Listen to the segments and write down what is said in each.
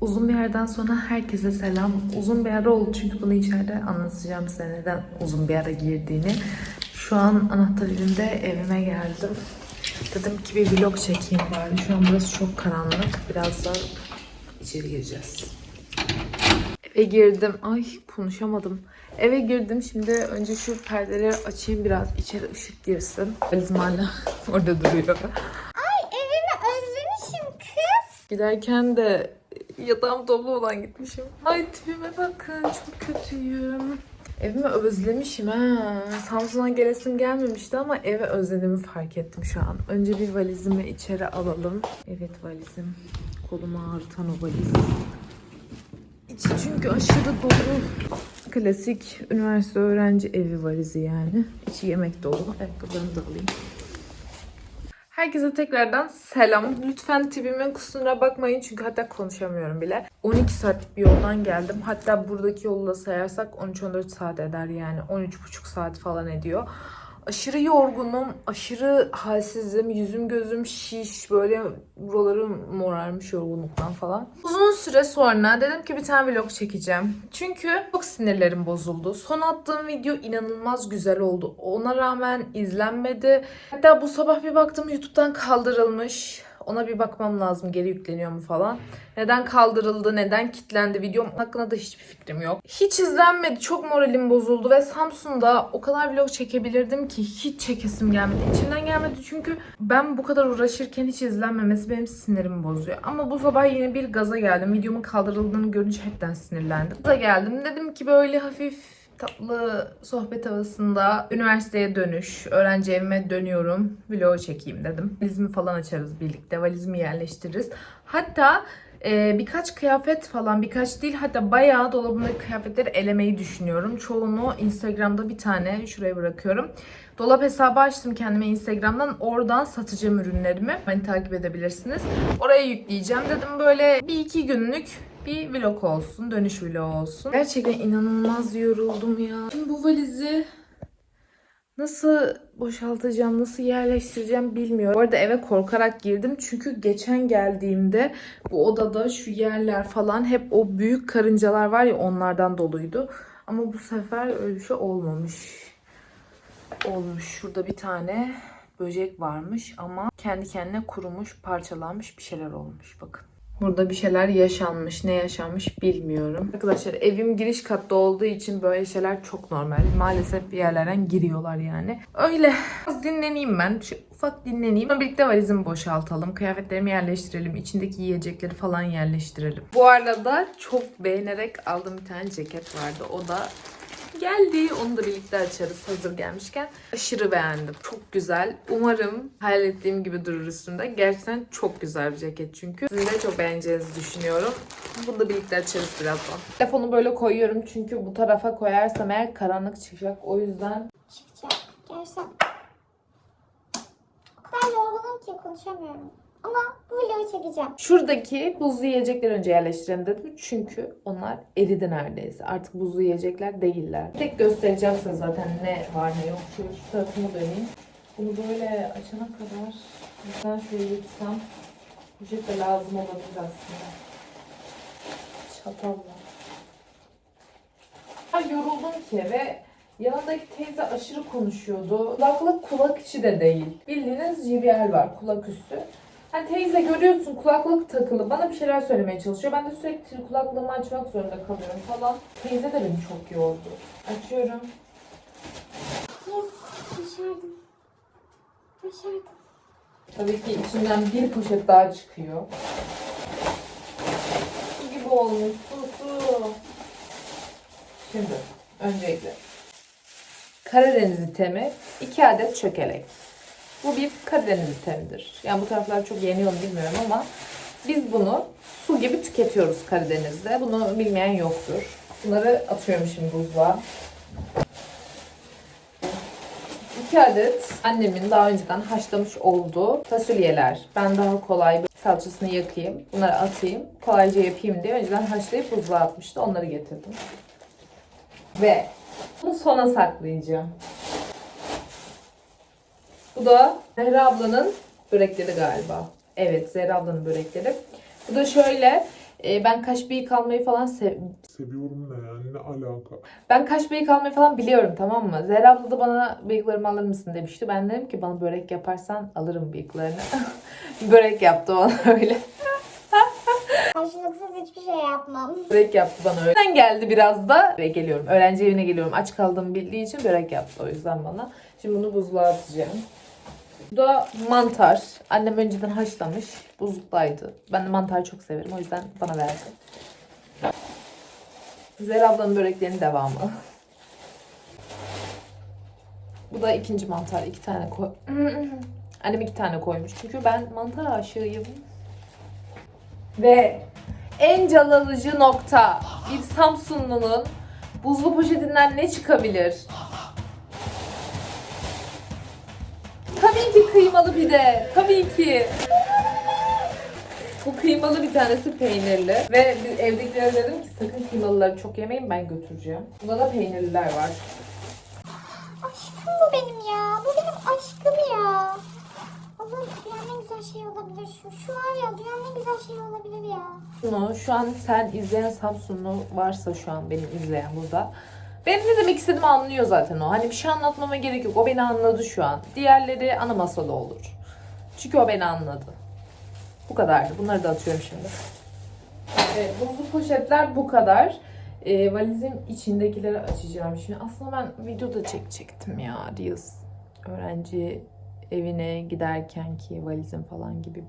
Uzun bir yerden sonra herkese selam. Uzun bir ara oldu çünkü bunu içeride anlatacağım size neden uzun bir ara girdiğini. Şu an anahtar elimde evime geldim. Dedim ki bir vlog çekeyim bari. Şu an burası çok karanlık. Birazdan içeri gireceğiz. Eve girdim. Ay konuşamadım. Eve girdim. Şimdi önce şu perdeleri açayım biraz. içeri ışık girsin. Valizim hala orada duruyor. Evimi özlemişim kız. Giderken de yatağım dolu olan gitmişim. Ay tipime bakın çok kötüyüm. Evimi özlemişim ha. Samsun'a gelesim gelmemişti ama eve özlediğimi fark ettim şu an. Önce bir valizimi içeri alalım. Evet valizim. Kolumu ağrıtan o valiz. İçi çünkü aşırı dolu. Klasik üniversite öğrenci evi valizi yani. İçi yemek dolu. Ayakkabılarımı da alayım. Herkese tekrardan selam. Lütfen tipimin kusuruna bakmayın çünkü hatta konuşamıyorum bile. 12 saatlik bir yoldan geldim. Hatta buradaki yolu da sayarsak 13-14 saat eder yani. 13,5 saat falan ediyor. Aşırı yorgunum, aşırı halsizim, yüzüm gözüm şiş, böyle buralarım morarmış yorgunluktan falan. Uzun süre sonra dedim ki bir tane vlog çekeceğim. Çünkü çok sinirlerim bozuldu. Son attığım video inanılmaz güzel oldu. Ona rağmen izlenmedi. Hatta bu sabah bir baktım YouTube'dan kaldırılmış. Ona bir bakmam lazım geri yükleniyor mu falan. Neden kaldırıldı, neden kilitlendi videom hakkında da hiçbir fikrim yok. Hiç izlenmedi, çok moralim bozuldu ve Samsun'da o kadar vlog çekebilirdim ki hiç çekesim gelmedi. İçimden gelmedi çünkü ben bu kadar uğraşırken hiç izlenmemesi benim sinirimi bozuyor. Ama bu sabah yine bir gaza geldim. Videomun kaldırıldığını görünce hepten sinirlendim. Gaza geldim. Dedim ki böyle hafif tatlı sohbet havasında üniversiteye dönüş, öğrenci evime dönüyorum, vlog çekeyim dedim. Valizimi falan açarız birlikte, valizimi yerleştiririz. Hatta e, birkaç kıyafet falan, birkaç değil hatta bayağı dolabımdaki kıyafetleri elemeyi düşünüyorum. Çoğunu Instagram'da bir tane şuraya bırakıyorum. Dolap hesabı açtım kendime Instagram'dan. Oradan satacağım ürünlerimi. Beni takip edebilirsiniz. Oraya yükleyeceğim. Dedim böyle bir iki günlük bir vlog olsun, dönüş vlog olsun. Gerçekten inanılmaz yoruldum ya. Şimdi bu valizi nasıl boşaltacağım, nasıl yerleştireceğim bilmiyorum. Bu arada eve korkarak girdim çünkü geçen geldiğimde bu odada şu yerler falan hep o büyük karıncalar var ya onlardan doluydu. Ama bu sefer öyle bir şey olmamış. Olmuş. Şurada bir tane böcek varmış ama kendi kendine kurumuş, parçalanmış bir şeyler olmuş. Bakın. Burada bir şeyler yaşanmış. Ne yaşanmış bilmiyorum. Arkadaşlar evim giriş katta olduğu için böyle şeyler çok normal. Maalesef bir yerlerden giriyorlar yani. Öyle. Az dinleneyim ben. Şu ufak dinleneyim. Sonra birlikte valizimi boşaltalım. Kıyafetlerimi yerleştirelim. içindeki yiyecekleri falan yerleştirelim. Bu arada çok beğenerek aldığım bir tane ceket vardı. O da geldi. Onu da birlikte açarız hazır gelmişken. Aşırı beğendim. Çok güzel. Umarım hayal ettiğim gibi durur üstümde. Gerçekten çok güzel bir ceket çünkü. Sizin de çok beğeneceğinizi düşünüyorum. Bunu da birlikte açarız birazdan. Telefonu böyle koyuyorum çünkü bu tarafa koyarsam eğer karanlık çıkacak. O yüzden Çıkacak. Gerçekten. O kadar yorgunum ki konuşamıyorum. Çekeceğim. Şuradaki buzlu yiyecekleri önce yerleştirelim dedim. Çünkü onlar eridi neredeyse. Artık buzlu yiyecekler değiller. Tek göstereceğim size zaten ne var ne yok. Şöyle şu tarafına döneyim. Bunu böyle açana kadar ben şöyle yıksam poşet de lazım olabilir aslında. Çatalla. Yoruldum ki ve yanındaki teyze aşırı konuşuyordu. Kulaklık kulak içi de değil. Bildiğiniz JBL var kulak üstü. Hani teyze görüyorsun kulaklık takılı. Bana bir şeyler söylemeye çalışıyor. Ben de sürekli kulaklığımı açmak zorunda kalıyorum falan. Teyze de beni çok yordu. Açıyorum. Yes. Başardım. Başardım. Tabii ki içinden bir poşet daha çıkıyor. Su gibi olmuş. Su su. Şimdi öncelikle Karadeniz itemi 2 adet çökelek. Bu bir Karadeniz itemidir. Yani bu taraflar çok yeniyor bilmiyorum ama biz bunu su gibi tüketiyoruz Karadeniz'de. Bunu bilmeyen yoktur. Bunları atıyorum şimdi buzluğa. 2 adet annemin daha önceden haşlamış olduğu fasulyeler. Ben daha kolay bir salçasını yakayım, bunları atayım, kolayca yapayım diye önceden haşlayıp buzluğa atmıştı. Onları getirdim. Ve bunu sona saklayacağım. Bu da Zehra ablanın börekleri galiba. Evet Zehra ablanın börekleri. Bu da şöyle Ee, ben kaş bıyık almayı falan sev Seviyorum ne yani ne alaka? Ben kaş bıyık almayı falan biliyorum tamam mı? Zehra abla da bana bıyıklarımı alır mısın demişti. Ben dedim ki bana börek yaparsan alırım bıyıklarını. börek yaptı bana öyle. Karşılıksız hiçbir şey yapmam. Börek yaptı bana öyle. Ben geldi biraz da ve geliyorum. Öğrenci evine geliyorum. Aç kaldığımı bildiği için börek yaptı o yüzden bana. Şimdi bunu buzluğa atacağım. Bu da mantar. Annem önceden haşlamış. Buzluktaydı. Ben de mantarı çok severim. O yüzden bana verdi. Zehra ablanın böreklerinin devamı. Bu da ikinci mantar. iki tane koy. Annem iki tane koymuş. Çünkü ben mantar aşığıyım. Ve en can alıcı nokta. Bir Samsunlu'nun buzlu poşetinden ne çıkabilir? Kıymalı pide. Tabii ki. Bu kıymalı bir tanesi peynirli. Ve biz evdekilere dedim ki sakın kıymalıları çok yemeyin ben götüreceğim. Bunda da peynirliler var. Aşkım bu benim ya. Bu benim aşkım ya. Allah'ım dünyanın en güzel şey olabilir şu. Şu var ya dünyanın en güzel şey olabilir ya. Bunu şu an sen izleyen Samsunlu varsa şu an benim izleyen burada. Benim ne demek istediğimi anlıyor zaten o. Hani bir şey anlatmama gerek yok. O beni anladı şu an. Diğerleri ana masada olur. Çünkü o beni anladı. Bu kadardı. Bunları da atıyorum şimdi. Evet, buzlu poşetler bu kadar. Ee, valizim içindekileri açacağım şimdi. Aslında ben videoda çekecektim ya Reels. Öğrenci evine giderken ki valizim falan gibi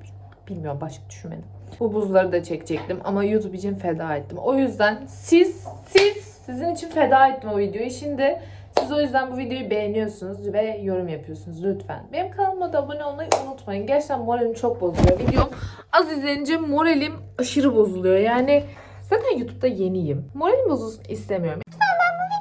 bilmiyorum başka düşünmedim. Bu buzları da çekecektim ama YouTube için feda ettim. O yüzden siz, siz, sizin için feda ettim o videoyu. Şimdi siz o yüzden bu videoyu beğeniyorsunuz ve yorum yapıyorsunuz lütfen. Benim kanalıma da abone olmayı unutmayın. Gerçekten moralim çok bozuluyor. Videom az izlenince moralim aşırı bozuluyor. Yani zaten YouTube'da yeniyim. Moralim bozulsun istemiyorum.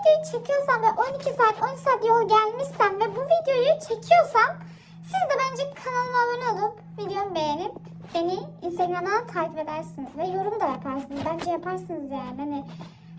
videoyu çekiyorsam ve 12 saat 13 saat yol gelmişsem ve bu videoyu çekiyorsam siz de bence kanalıma abone olup videomu beğenip beni Instagram'dan takip edersiniz ve yorum da yaparsınız. Bence yaparsınız yani. Hani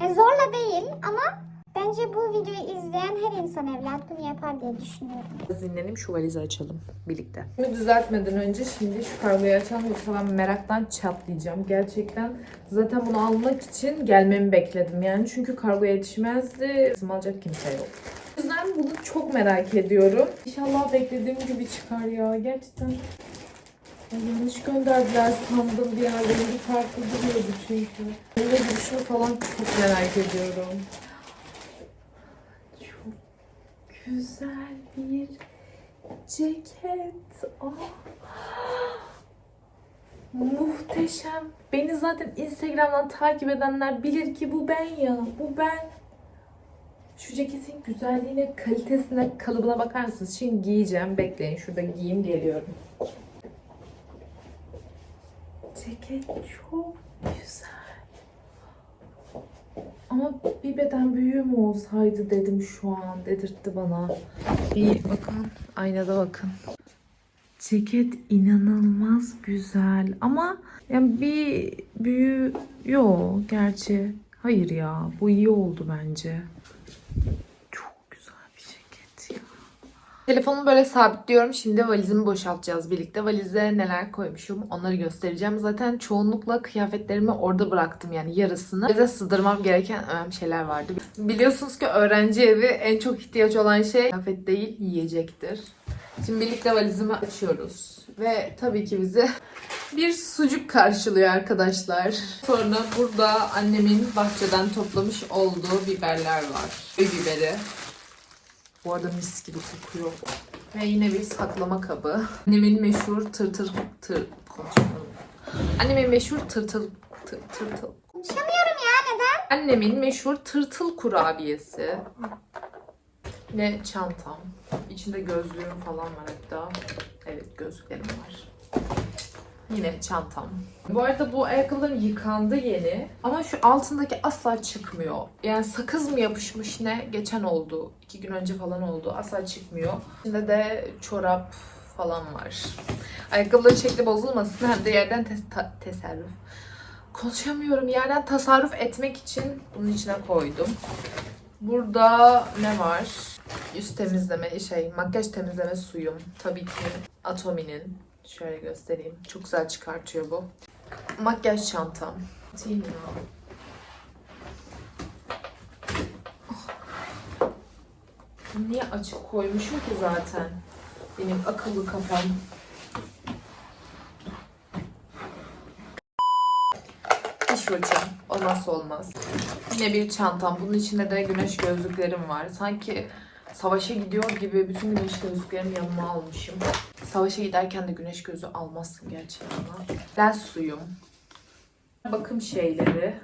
yani zorla değil ama bence bu videoyu izleyen her insan evlat bunu yapar diye düşünüyorum. Biraz dinlenelim şu valizi açalım birlikte. Şimdi düzeltmeden önce şimdi şu kargoyu açalım yoksa ben meraktan çatlayacağım. Gerçekten zaten bunu almak için gelmemi bekledim yani. Çünkü kargo yetişmezdi. Bizim alacak kimse yok. O yüzden bunu çok merak ediyorum. İnşallah beklediğim gibi çıkar ya. Gerçekten Yanlış gönderdiler sandım bir. Rengi farklı duruyordu çünkü. Rengi duruşunu falan çok merak ediyorum. Çok güzel bir ceket. Ah. Muhteşem. Beni zaten Instagram'dan takip edenler bilir ki bu ben ya. Bu ben. Şu ceketin güzelliğine, kalitesine, kalıbına bakar mısınız? Şimdi giyeceğim. Bekleyin. Şurada giyeyim geliyorum. Ceket çok güzel. Ama bir beden büyüğü mü olsaydı dedim şu an dedirtti bana. Bir bakın aynada bakın. Ceket inanılmaz güzel ama yani bir büyüğü yok gerçi. Hayır ya bu iyi oldu bence. Çok güzel bir ceket ya. Telefonumu böyle sabitliyorum. Şimdi valizimi boşaltacağız birlikte. Valize neler koymuşum onları göstereceğim. Zaten çoğunlukla kıyafetlerimi orada bıraktım yani yarısını. Bize sığdırmam gereken önemli şeyler vardı. Biliyorsunuz ki öğrenci evi en çok ihtiyaç olan şey kıyafet değil yiyecektir. Şimdi birlikte valizimi açıyoruz. Ve tabii ki bizi bir sucuk karşılıyor arkadaşlar. Sonra burada annemin bahçeden toplamış olduğu biberler var. Köy biberi. Bu arada mis gibi kokuyor. Ve yine bir saklama kabı. Annemin meşhur tırtır tır konuşamıyorum. Annemin meşhur tırtıl tır, tırtıl. Konuşamıyorum ya neden? Annemin meşhur tırtıl kurabiyesi. Ve çantam. İçinde gözlüğüm falan var hatta. Evet gözlüklerim var. Yine çantam. Bu arada bu ayakkabılarım yıkandı yeni. Ama şu altındaki asla çıkmıyor. Yani sakız mı yapışmış ne? Geçen oldu. iki gün önce falan oldu. Asla çıkmıyor. İçinde de çorap falan var. Ayakkabıların şekli bozulmasın hem de yerden tes- tasarruf. Konuşamıyorum. Yerden tasarruf etmek için bunun içine koydum. Burada ne var? Yüz temizleme, şey, makyaj temizleme suyum. Tabii ki Atomi'nin. Şöyle göstereyim. Çok güzel çıkartıyor bu. Makyaj çantam. Atayım ya. Niye açık koymuşum ki zaten? Benim akıllı kafam. Diş fırçam. Olmazsa olmaz. Yine bir çantam. Bunun içinde de güneş gözlüklerim var. Sanki savaşa gidiyor gibi bütün güneş gözlüklerimi yanıma almışım. Savaşa giderken de güneş gözü almazsın gerçi ama. Lens suyum. Bakım şeyleri.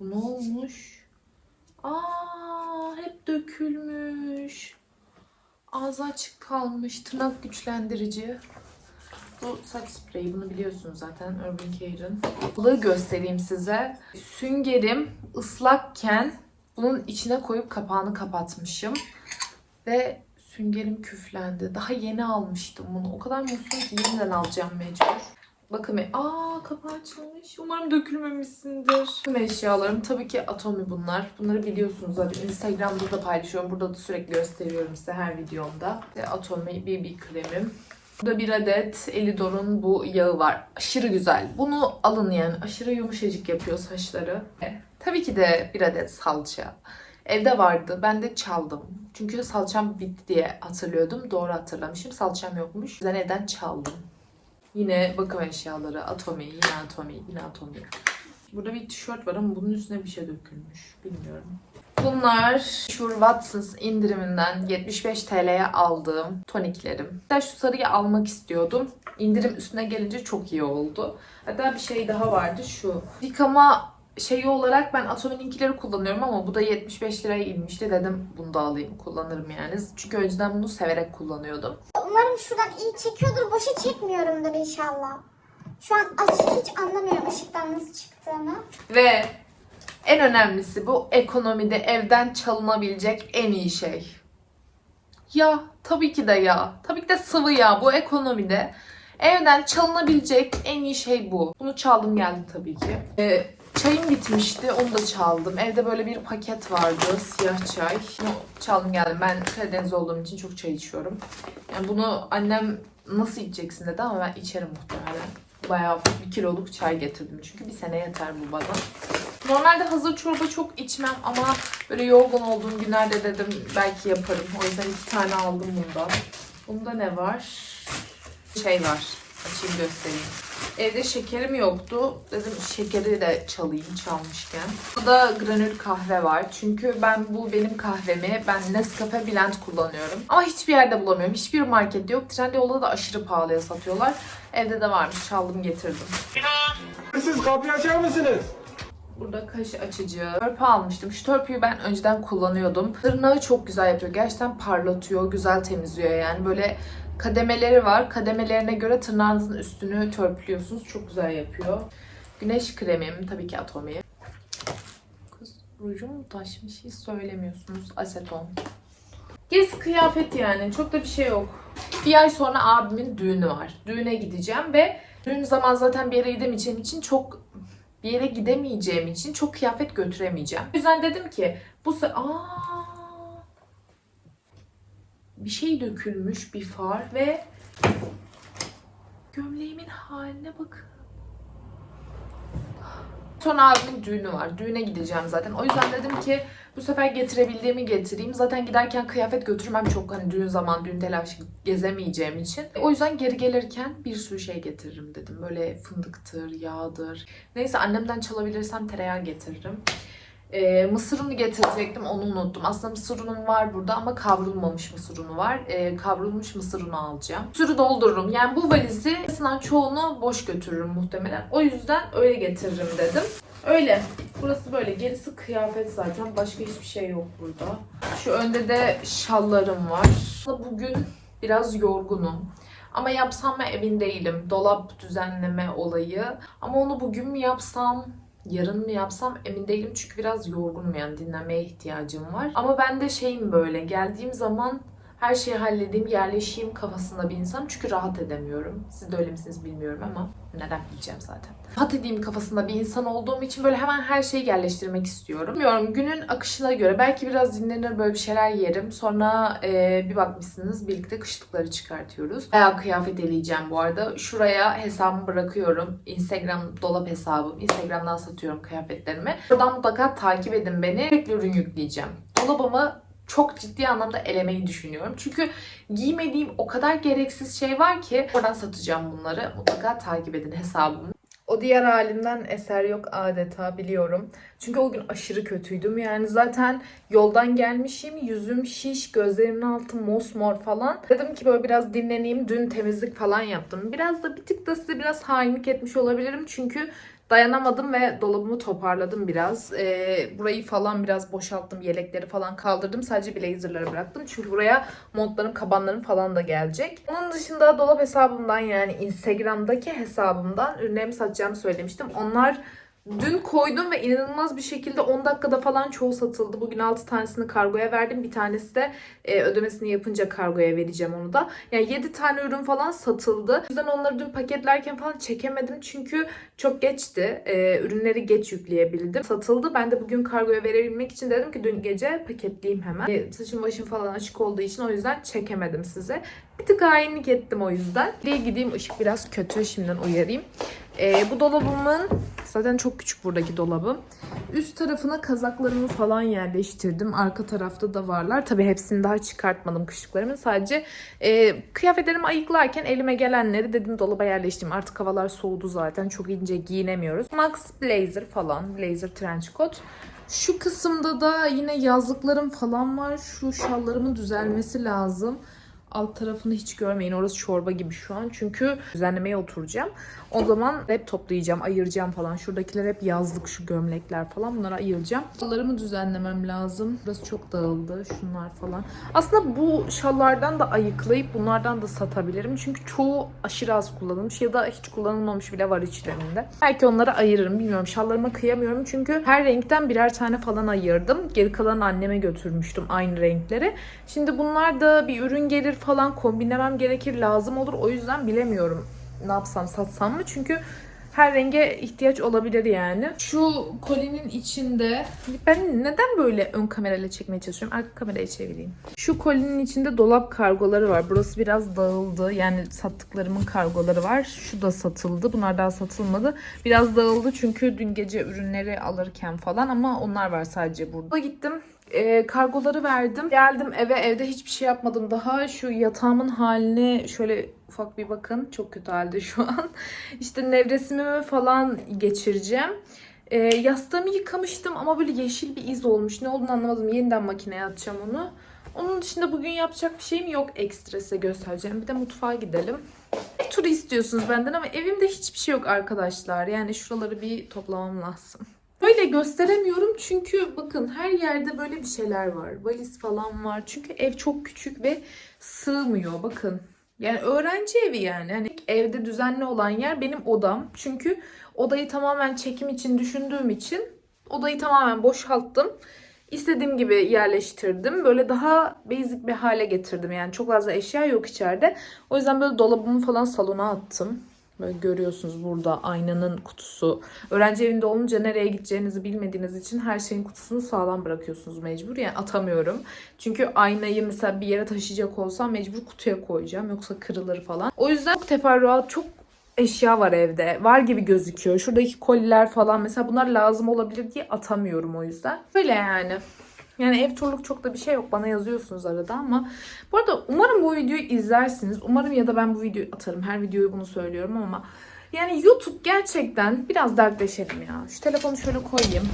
Bu ne olmuş? Aa, hep dökülmüş. Ağzı açık kalmış. Tırnak güçlendirici. Bu saç spreyi bunu biliyorsunuz zaten Urban Care'ın. Balığı göstereyim size. Süngerim ıslakken bunun içine koyup kapağını kapatmışım. Ve süngerim küflendi. Daha yeni almıştım bunu. O kadar mutluyum ki yeniden alacağım mecbur. Bakın aa kapağı açılmış. Umarım dökülmemişsindir. Tüm eşyalarım tabii ki Atomi bunlar. Bunları biliyorsunuz zaten. Instagram'da da paylaşıyorum. Burada da sürekli gösteriyorum size her videomda. Ve Atomi BB kremim. Burada bir adet Elidor'un bu yağı var. Aşırı güzel. Bunu alın yani. Aşırı yumuşacık yapıyor saçları. Tabii ki de bir adet salça. Evde vardı. Ben de çaldım. Çünkü salçam bitti diye hatırlıyordum. Doğru hatırlamışım. Salçam yokmuş. Yüzden evden çaldım. Yine bakım eşyaları. Atomi, yine Atomi, yine Atomi. Burada bir tişört var ama bunun üstüne bir şey dökülmüş. Bilmiyorum. Bunlar şu Watsons indiriminden 75 TL'ye aldığım toniklerim. Ben şu sarıyı almak istiyordum. İndirim üstüne gelince çok iyi oldu. Hatta bir şey daha vardı şu. Yıkama şeyi olarak ben Atomi'ninkileri kullanıyorum ama bu da 75 liraya inmişti. Dedim bunu da alayım kullanırım yani. Çünkü önceden bunu severek kullanıyordum. Umarım şuradan iyi çekiyordur. Boşa çekmiyorumdur inşallah. Şu an açık hiç anlamıyorum ışıktan nasıl çıktığını. Ve en önemlisi bu ekonomide evden çalınabilecek en iyi şey. Ya tabii ki de ya. Tabii ki de sıvı yağ bu ekonomide. Evden çalınabilecek en iyi şey bu. Bunu çaldım geldi tabii ki. Ee, çayım bitmişti onu da çaldım. Evde böyle bir paket vardı siyah çay. Çaldım geldim. Ben Karadeniz olduğum için çok çay içiyorum. Yani bunu annem nasıl içeceksin dedi ama ben içerim muhtemelen. Bayağı bir kiloluk çay getirdim çünkü bir sene yeter bu bana. Normalde hazır çorba çok içmem ama böyle yorgun olduğum günlerde dedim belki yaparım. O yüzden iki tane aldım bundan. Bunda ne var? Şey var. Açayım göstereyim. Evde şekerim yoktu. Dedim şekeri de çalayım çalmışken. Burada granül kahve var. Çünkü ben bu benim kahvemi ben Nescafe Blend kullanıyorum. Ama hiçbir yerde bulamıyorum. Hiçbir markette yok. Trendyol'da da aşırı pahalıya satıyorlar. Evde de varmış. Çaldım getirdim. Siz kapıyı açar mısınız? Burada kaş açıcı. Törpü almıştım. Şu törpüyü ben önceden kullanıyordum. Tırnağı çok güzel yapıyor. Gerçekten parlatıyor, güzel temizliyor yani. Böyle kademeleri var. Kademelerine göre tırnağınızın üstünü törpülüyorsunuz. Çok güzel yapıyor. Güneş kremim tabii ki Atomi. Kız rujum taşmış? Hiç söylemiyorsunuz. Aseton. Gerisi kıyafet yani. Çok da bir şey yok. Bir ay sonra abimin düğünü var. Düğüne gideceğim ve düğün zaman zaten bir yere gidemeyeceğim için çok bir yere gidemeyeceğim için çok kıyafet götüremeyeceğim. O yüzden dedim ki bu se Aa! bir şey dökülmüş bir far ve gömleğimin haline bakın. Sonra abimin düğünü var. Düğüne gideceğim zaten. O yüzden dedim ki bu sefer getirebildiğimi getireyim. Zaten giderken kıyafet götürmem çok hani düğün zaman düğün telaşı gezemeyeceğim için. O yüzden geri gelirken bir sürü şey getiririm dedim. Böyle fındıktır, yağdır. Neyse annemden çalabilirsem tereyağı getiririm. Ee, mısır unu getirecektim onu unuttum. Aslında mısır unum var burada ama kavrulmamış mısır unu var. Ee, kavrulmuş mısır unu alacağım. Mısırı doldururum. Yani bu valizi aslında çoğunu boş götürürüm muhtemelen. O yüzden öyle getiririm dedim. Öyle. Burası böyle. Gerisi kıyafet zaten. Başka hiçbir şey yok burada. Şu önde de şallarım var. Bugün biraz yorgunum. Ama yapsam mı emin değilim. Dolap düzenleme olayı. Ama onu bugün mü yapsam, yarın mı yapsam emin değilim. Çünkü biraz yorgunum yani dinlenmeye ihtiyacım var. Ama ben de şeyim böyle geldiğim zaman her şeyi halledeyim, yerleşeyim kafasında bir insan. Çünkü rahat edemiyorum. Siz de öyle misiniz bilmiyorum ama neden diyeceğim zaten. Rahat edeyim kafasında bir insan olduğum için böyle hemen her şeyi yerleştirmek istiyorum. Bilmiyorum günün akışına göre belki biraz dinlenir böyle bir şeyler yerim. Sonra e, bir bakmışsınız birlikte kışlıkları çıkartıyoruz. Bayağı kıyafet eleyeceğim bu arada. Şuraya hesabımı bırakıyorum. Instagram dolap hesabım. Instagram'dan satıyorum kıyafetlerimi. Buradan mutlaka takip edin beni. Sürekli ürün yükleyeceğim. Dolabımı çok ciddi anlamda elemeyi düşünüyorum. Çünkü giymediğim o kadar gereksiz şey var ki oradan satacağım bunları. Mutlaka takip edin hesabımı. O diğer halimden eser yok adeta biliyorum. Çünkü o gün aşırı kötüydüm. Yani zaten yoldan gelmişim. Yüzüm şiş, gözlerimin altı mosmor falan. Dedim ki böyle biraz dinleneyim. Dün temizlik falan yaptım. Biraz da bir tık da size biraz hainlik etmiş olabilirim. Çünkü dayanamadım ve dolabımı toparladım biraz. Ee, burayı falan biraz boşalttım. Yelekleri falan kaldırdım. Sadece blazerları bıraktım. Çünkü buraya montlarım, kabanlarım falan da gelecek. Onun dışında dolap hesabımdan yani Instagram'daki hesabımdan ürünlerimi satacağımı söylemiştim. Onlar Dün koydum ve inanılmaz bir şekilde 10 dakikada falan çoğu satıldı. Bugün 6 tanesini kargoya verdim. Bir tanesi de e, ödemesini yapınca kargoya vereceğim onu da. Yani 7 tane ürün falan satıldı. O yüzden onları dün paketlerken falan çekemedim. Çünkü çok geçti. E, ürünleri geç yükleyebildim. Satıldı. Ben de bugün kargoya verebilmek için dedim ki dün gece paketleyeyim hemen. E, saçım başım falan açık olduğu için o yüzden çekemedim size. Bir tık hainlik ettim o yüzden. Bir gideyim ışık biraz kötü. Şimdiden uyarayım. E, bu dolabımın zaten çok küçük buradaki dolabım. Üst tarafına kazaklarımı falan yerleştirdim. Arka tarafta da varlar. Tabii hepsini daha çıkartmadım kışlıklarımın. Sadece e, kıyafetlerimi ayıklarken elime gelenleri dedim dolaba yerleştireyim. Artık havalar soğudu zaten. Çok ince giyinemiyoruz. Max Blazer falan. Blazer trench coat. Şu kısımda da yine yazlıklarım falan var. Şu şallarımın düzelmesi lazım. Alt tarafını hiç görmeyin. Orası çorba gibi şu an. Çünkü düzenlemeye oturacağım. O zaman hep toplayacağım, ayıracağım falan. Şuradakiler hep yazlık şu gömlekler falan. Bunları ayıracağım. Şallarımı düzenlemem lazım. Burası çok dağıldı. Şunlar falan. Aslında bu şallardan da ayıklayıp bunlardan da satabilirim. Çünkü çoğu aşırı az kullanılmış ya da hiç kullanılmamış bile var içlerinde. Belki onları ayırırım. Bilmiyorum. Şallarıma kıyamıyorum. Çünkü her renkten birer tane falan ayırdım. Geri kalanı anneme götürmüştüm aynı renkleri. Şimdi bunlar da bir ürün gelir falan kombinlemem gerekir lazım olur. O yüzden bilemiyorum ne yapsam satsam mı? Çünkü her renge ihtiyaç olabilir yani. Şu kolinin içinde ben neden böyle ön kamerayla çekmeye çalışıyorum? Arka kameraya çevireyim. Şu kolinin içinde dolap kargoları var. Burası biraz dağıldı. Yani sattıklarımın kargoları var. Şu da satıldı. Bunlar daha satılmadı. Biraz dağıldı çünkü dün gece ürünleri alırken falan ama onlar var sadece burada. Gittim e, kargoları verdim. Geldim eve evde hiçbir şey yapmadım daha. Şu yatağımın haline şöyle ufak bir bakın. Çok kötü halde şu an. İşte nevresimimi falan geçireceğim. E, yastığımı yıkamıştım ama böyle yeşil bir iz olmuş. Ne olduğunu anlamadım. Yeniden makineye atacağım onu. Onun dışında bugün yapacak bir şeyim yok ekstra size göstereceğim. Bir de mutfağa gidelim. Bir tur istiyorsunuz benden ama evimde hiçbir şey yok arkadaşlar. Yani şuraları bir toplamam lazım. Böyle gösteremiyorum çünkü bakın her yerde böyle bir şeyler var. Valiz falan var. Çünkü ev çok küçük ve sığmıyor. Bakın. Yani öğrenci evi yani. Hani evde düzenli olan yer benim odam. Çünkü odayı tamamen çekim için düşündüğüm için odayı tamamen boşalttım. İstediğim gibi yerleştirdim. Böyle daha basic bir hale getirdim. Yani çok fazla eşya yok içeride. O yüzden böyle dolabımı falan salona attım. Böyle görüyorsunuz burada aynanın kutusu. Öğrenci evinde olunca nereye gideceğinizi bilmediğiniz için her şeyin kutusunu sağlam bırakıyorsunuz mecbur. Yani atamıyorum. Çünkü aynayı mesela bir yere taşıyacak olsam mecbur kutuya koyacağım. Yoksa kırılır falan. O yüzden çok teferruat, çok eşya var evde. Var gibi gözüküyor. Şuradaki koliler falan mesela bunlar lazım olabilir diye atamıyorum o yüzden. Böyle yani. Yani ev turluk çok da bir şey yok. Bana yazıyorsunuz arada ama. Bu arada umarım bu videoyu izlersiniz. Umarım ya da ben bu videoyu atarım. Her videoyu bunu söylüyorum ama. Yani YouTube gerçekten biraz dertleşelim ya. Şu telefonu şöyle koyayım.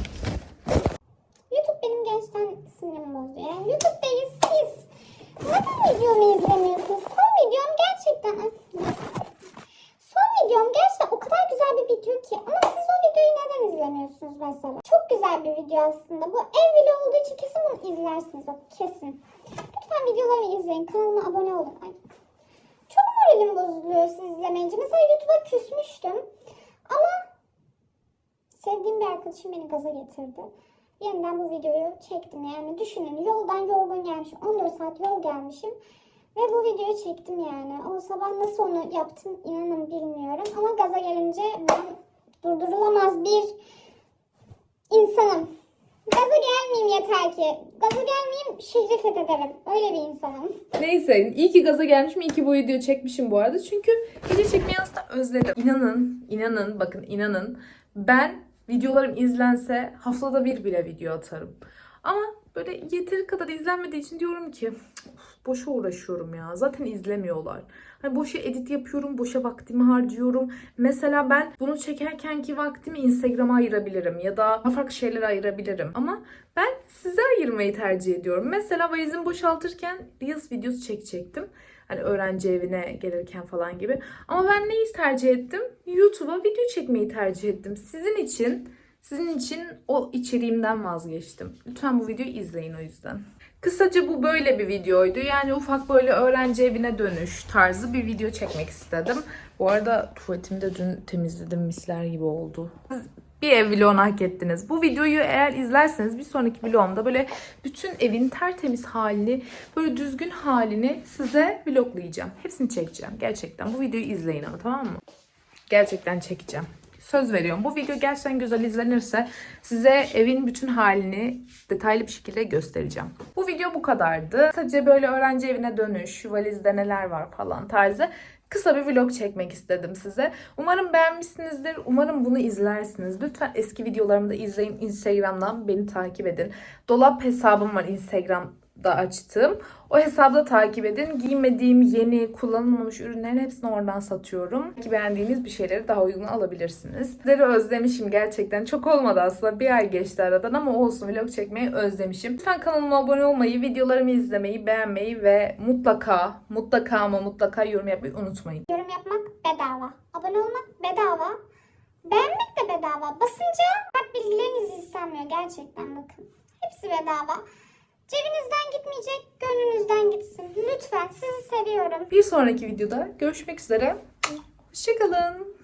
YouTube benim gerçekten sinirimi bozuyor. Yani YouTube'dayız siz. Neden videomu izlemiyorsunuz? Son videom gerçekten... Son videom gerçekten o kadar güzel bir video ki. Ama siz o videoyu neden izlemiyorsunuz mesela? Çok güzel bir video aslında. Bu ev vlogu olduğu için kesin bunu izlersiniz. Kesin. Lütfen videolarımı izleyin. Kanalıma abone olun. Ay. Çok moralim bozuluyor siz izlemeyince. Mesela YouTube'a küsmüştüm. Ama sevdiğim bir arkadaşım beni gaza getirdi. Yeniden bu videoyu çektim yani düşünün yoldan yorgun gelmişim 14 saat yol gelmişim Ve bu videoyu çektim yani. O sabah nasıl onu yaptım inanın bilmiyorum. Ama gaza gelince ben durdurulamaz bir insanım. Gaza gelmeyeyim yeter ki. Gaza gelmeyeyim şehri fethederim. Öyle bir insanım. Neyse iyi ki gaza gelmişim, iyi ki bu videoyu çekmişim bu arada. Çünkü video çekmeyi aslında özledim. İnanın, inanın, bakın inanın. Ben videolarım izlense haftada bir bile video atarım. Ama böyle yeteri kadar izlenmediği için diyorum ki "Of, boşa uğraşıyorum ya. Zaten izlemiyorlar. Hani boşa edit yapıyorum, boşa vaktimi harcıyorum. Mesela ben bunu çekerkenki vaktimi Instagram'a ayırabilirim ya da farklı şeylere ayırabilirim. Ama ben size ayırmayı tercih ediyorum. Mesela valizimi boşaltırken Reels videosu çekecektim. Hani öğrenci evine gelirken falan gibi. Ama ben neyi tercih ettim? YouTube'a video çekmeyi tercih ettim. Sizin için, sizin için o içeriğimden vazgeçtim. Lütfen bu videoyu izleyin o yüzden. Kısaca bu böyle bir videoydu. Yani ufak böyle öğrenci evine dönüş tarzı bir video çekmek istedim. Bu arada tuvaletimi de dün temizledim misler gibi oldu. Siz bir ev vlogunu hak ettiniz. Bu videoyu eğer izlerseniz bir sonraki vlogumda böyle bütün evin tertemiz halini, böyle düzgün halini size vloglayacağım. Hepsini çekeceğim gerçekten. Bu videoyu izleyin ama tamam mı? Gerçekten çekeceğim. Söz veriyorum. Bu video gerçekten güzel izlenirse size evin bütün halini detaylı bir şekilde göstereceğim. Bu video bu kadardı. Sadece böyle öğrenci evine dönüş, valizde neler var falan tarzı kısa bir vlog çekmek istedim size. Umarım beğenmişsinizdir. Umarım bunu izlersiniz. Lütfen eski videolarımı da izleyin. Instagram'dan beni takip edin. Dolap hesabım var Instagram'da açtığım. O hesabda takip edin. Giymediğim yeni, kullanılmamış ürünlerin hepsini oradan satıyorum. Belki beğendiğiniz bir şeyleri daha uygun alabilirsiniz. Sizleri özlemişim gerçekten. Çok olmadı aslında. Bir ay geçti aradan ama olsun vlog çekmeyi özlemişim. Lütfen kanalıma abone olmayı, videolarımı izlemeyi, beğenmeyi ve mutlaka, mutlaka ama mutlaka yorum yapmayı unutmayın. Yorum yapmak bedava. Abone olmak bedava. Beğenmek de bedava. Basınca bak bilgileriniz istenmiyor gerçekten bakın. Hepsi bedava. Cebinizden gitmeyecek, gönlünüzden gitsin. Lütfen sizi seviyorum. Bir sonraki videoda görüşmek üzere. Hoşçakalın.